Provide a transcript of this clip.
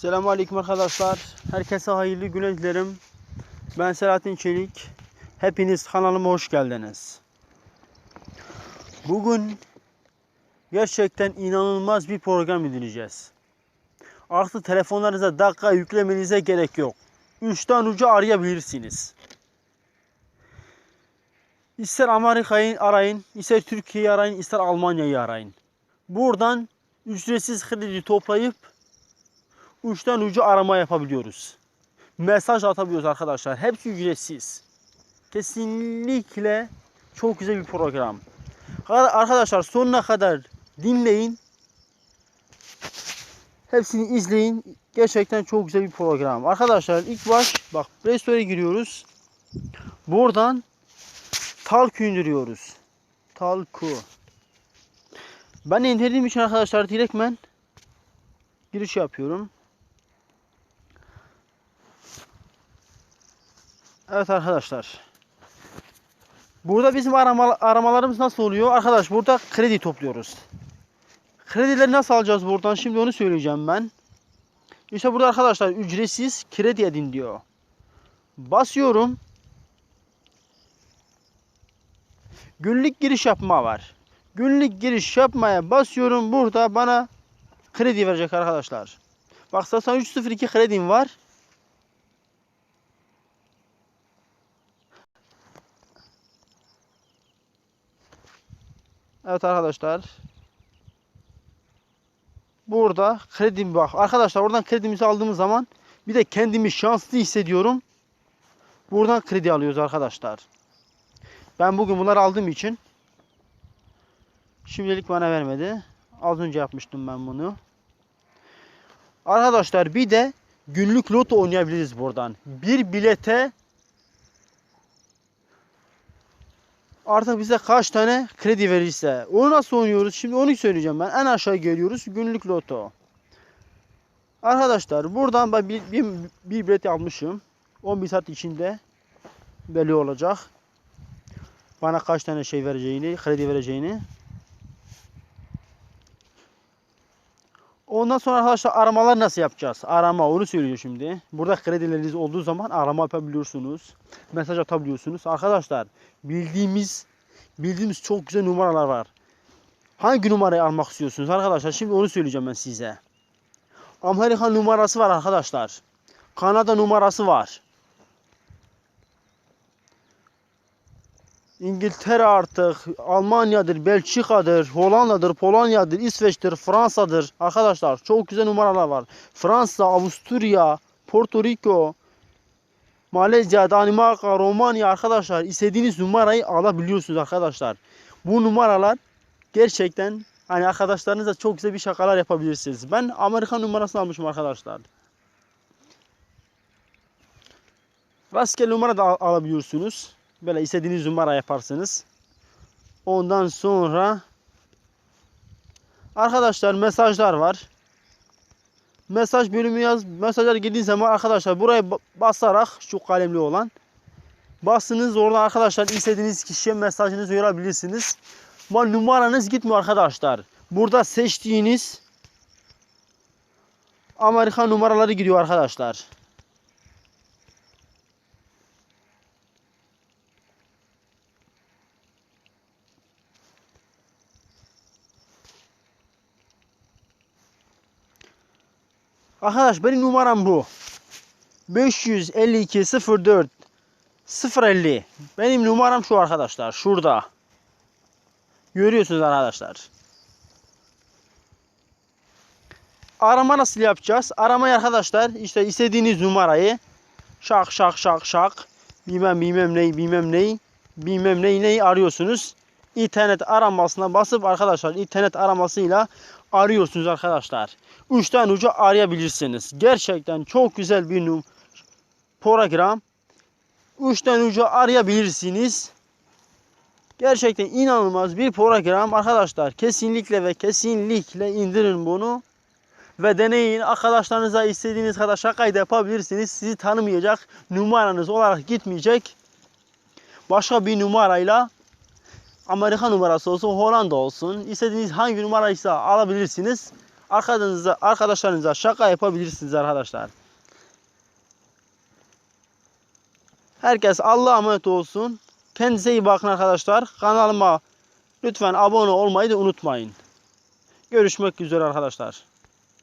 Selamun Aleyküm arkadaşlar. Herkese hayırlı günler dilerim. Ben Selahattin Çelik. Hepiniz kanalıma hoş geldiniz. Bugün gerçekten inanılmaz bir program dinleyeceğiz. Artık telefonlarınıza dakika yüklemenize gerek yok. Üçten ucu arayabilirsiniz. İster Amerika'yı arayın, ister Türkiye'yi arayın, ister Almanya'yı arayın. Buradan ücretsiz kredi toplayıp uçtan ucu arama yapabiliyoruz. Mesaj atabiliyoruz arkadaşlar. Hepsi ücretsiz. Kesinlikle çok güzel bir program. Arkadaşlar sonuna kadar dinleyin. Hepsini izleyin. Gerçekten çok güzel bir program. Arkadaşlar ilk baş bak Play Store'a giriyoruz. Buradan Talku indiriyoruz. Talku. Ben indirdiğim için arkadaşlar direktmen giriş yapıyorum. Evet arkadaşlar. Burada bizim arama, aramalarımız nasıl oluyor? Arkadaş burada kredi topluyoruz. Kredileri nasıl alacağız buradan? Şimdi onu söyleyeceğim ben. İşte burada arkadaşlar ücretsiz kredi edin diyor. Basıyorum. Günlük giriş yapma var. Günlük giriş yapmaya basıyorum. Burada bana kredi verecek arkadaşlar. Bak 8302 kredim var. Evet arkadaşlar. Burada kredim bak. Arkadaşlar oradan kredimizi aldığımız zaman bir de kendimi şanslı hissediyorum. Buradan kredi alıyoruz arkadaşlar. Ben bugün bunları aldığım için şimdilik bana vermedi. Az önce yapmıştım ben bunu. Arkadaşlar bir de günlük loto oynayabiliriz buradan. Bir bilete artık bize kaç tane kredi verirse. Onu nasıl oynuyoruz? Şimdi onu söyleyeceğim ben. En aşağı geliyoruz. Günlük loto. Arkadaşlar buradan ben bir, bir, bir bilet almışım. 11 saat içinde belli olacak. Bana kaç tane şey vereceğini, kredi vereceğini. Ondan sonra arkadaşlar aramalar nasıl yapacağız? Arama onu söylüyor şimdi. Burada kredileriniz olduğu zaman arama yapabiliyorsunuz. Mesaj atabiliyorsunuz. Arkadaşlar bildiğimiz bildiğimiz çok güzel numaralar var. Hangi numarayı almak istiyorsunuz arkadaşlar? Şimdi onu söyleyeceğim ben size. Amerika numarası var arkadaşlar. Kanada numarası var. İngiltere artık, Almanya'dır, Belçika'dır, Hollanda'dır, Polonya'dır, İsveç'tir, Fransa'dır. Arkadaşlar çok güzel numaralar var. Fransa, Avusturya, Porto Rico, Malezya, Danimarka, Romanya arkadaşlar istediğiniz numarayı alabiliyorsunuz arkadaşlar. Bu numaralar gerçekten hani arkadaşlarınızla çok güzel bir şakalar yapabilirsiniz. Ben Amerika numarasını almışım arkadaşlar. Rastgele numara da al alabiliyorsunuz. Böyle istediğiniz numara yaparsınız. Ondan sonra arkadaşlar mesajlar var. Mesaj bölümü yaz. Mesajlar girdiğiniz zaman arkadaşlar buraya basarak şu kalemli olan bastınız orada arkadaşlar istediğiniz kişiye mesajınızı yorabilirsiniz. Ama numaranız gitmiyor arkadaşlar. Burada seçtiğiniz Amerika numaraları gidiyor arkadaşlar. Arkadaş benim numaram bu. 552 04 050. Benim numaram şu arkadaşlar. Şurada. Görüyorsunuz arkadaşlar. Arama nasıl yapacağız? Aramayı arkadaşlar işte istediğiniz numarayı şak şak şak şak bilmem bilmem ney bilmem ney bilmem ney neyi arıyorsunuz. İnternet aramasına basıp arkadaşlar internet aramasıyla arıyorsunuz arkadaşlar. Uçtan uca arayabilirsiniz. Gerçekten çok güzel bir program. Uçtan uca arayabilirsiniz. Gerçekten inanılmaz bir program arkadaşlar. Kesinlikle ve kesinlikle indirin bunu. Ve deneyin. Arkadaşlarınıza istediğiniz kadar şakayı da yapabilirsiniz. Sizi tanımayacak. Numaranız olarak gitmeyecek. Başka bir numarayla Amerika numarası olsun, Hollanda olsun. istediğiniz hangi numaraysa alabilirsiniz. Arkanıza, arkadaşlarınıza şaka yapabilirsiniz arkadaşlar. Herkes Allah'a emanet olsun. Kendinize iyi bakın arkadaşlar. Kanalıma lütfen abone olmayı da unutmayın. Görüşmek üzere arkadaşlar.